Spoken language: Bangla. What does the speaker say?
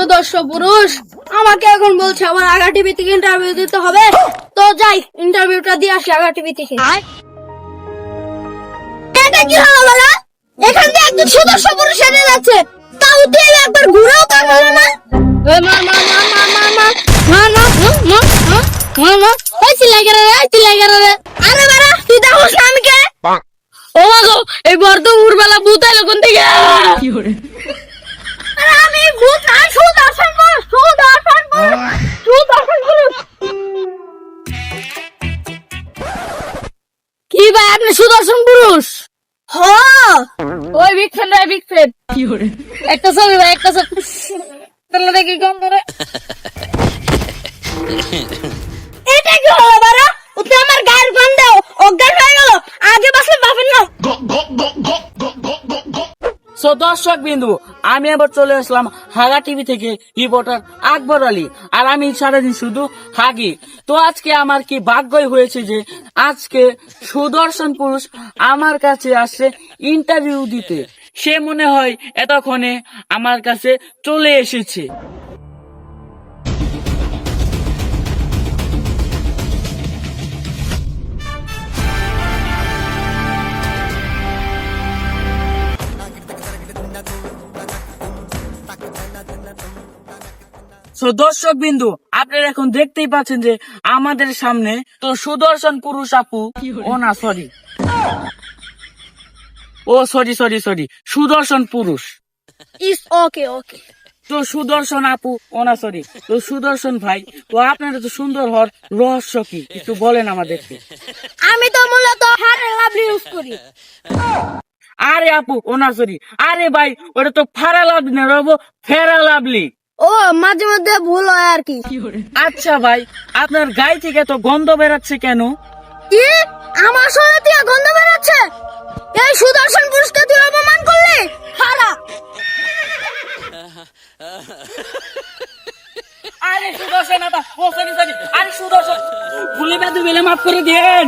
সুদর্শ পুরুষ আমাকে এখন বলছে আবার আগা টিভি থেকে ইন্টারভিউ দিতে হবে তো যাই ইন্টারভিউটা দিয়ে আসি আগা টিভি থেকে এটা কি হলো বলা এখান থেকে একজন সুদর্শ পুরুষ এনে যাচ্ছে তাও তুই একবার ঘুরেও তার হলো না মা মা মা মা মা মা মা মা মা মা মা মা ওই চিল্লাই রে চিল্লাই রে আরে বাড়া তুই দেখোস না আমি কে ও মা গো এই বর্দ উড়বেলা ভূত আইলো কোন আপনি সুদর্শন পুরুষ? হ। ওই বিগ ফ্যান রে বিগ ফ্রেন্ড একটা ছবি ভাই একটা ছবি। তাহলে দেখি কম করে এটা কি হলো বারা উঠে আমার গায়ের গন্ধে অজ্ঞান হয়ে গেল আগে বাসলে বাপের নাম সো দর্শক বিন্দু, আমি আবার চলে আসলাম হাগা টিভি থেকে রিপোর্টার আকবর আলী, আর আমি সারাদিন শুধু হাগি। তো আজকে আমার কি ভাগ্যই হয়েছে যে, আজকে সুদর্শন পুরুষ আমার কাছে আসছে ইন্টারভিউ দিতে। সে মনে হয় এতক্ষণে আমার কাছে চলে এসেছে। তো দর্শক বিন্দু আপনারা এখন দেখতেই পাচ্ছেন যে আমাদের সামনে তো সুদর্শন পুরুষ আপু ও না সরি ও সরি সরি সরি সুদর্শন পুরুষ। ইস ওকে ওকে তো সুদর্শন আপু ও না সরি তো সুদর্শন ভাই তো আপনারা তো সুন্দর হওয়ার রহস্য কি? একটু বলেন আমাদেরকে। আমি তো মূলত হারে লাভলি ইউজ করি। আরে আপু ও না সরি আরে ভাই ওটা তো ফারা লাভলি না রব ফেরা লাভলি। ও মাঝে মধ্যে ভুল হয় আর কি। আচ্ছা ভাই আপনার গায়ে থেকে তো গন্ধ বেরাচ্ছে কেন? কি? আমার শরীর থেকে গন্ধ বেরোচ্ছে? এই সুদর্শন পুরুষকে তুই অপমান করলি? হারা! আরে সুদর্শন আরে সুদর্শন ভুলে বেদু বেলে মাফ করে দিয়েন।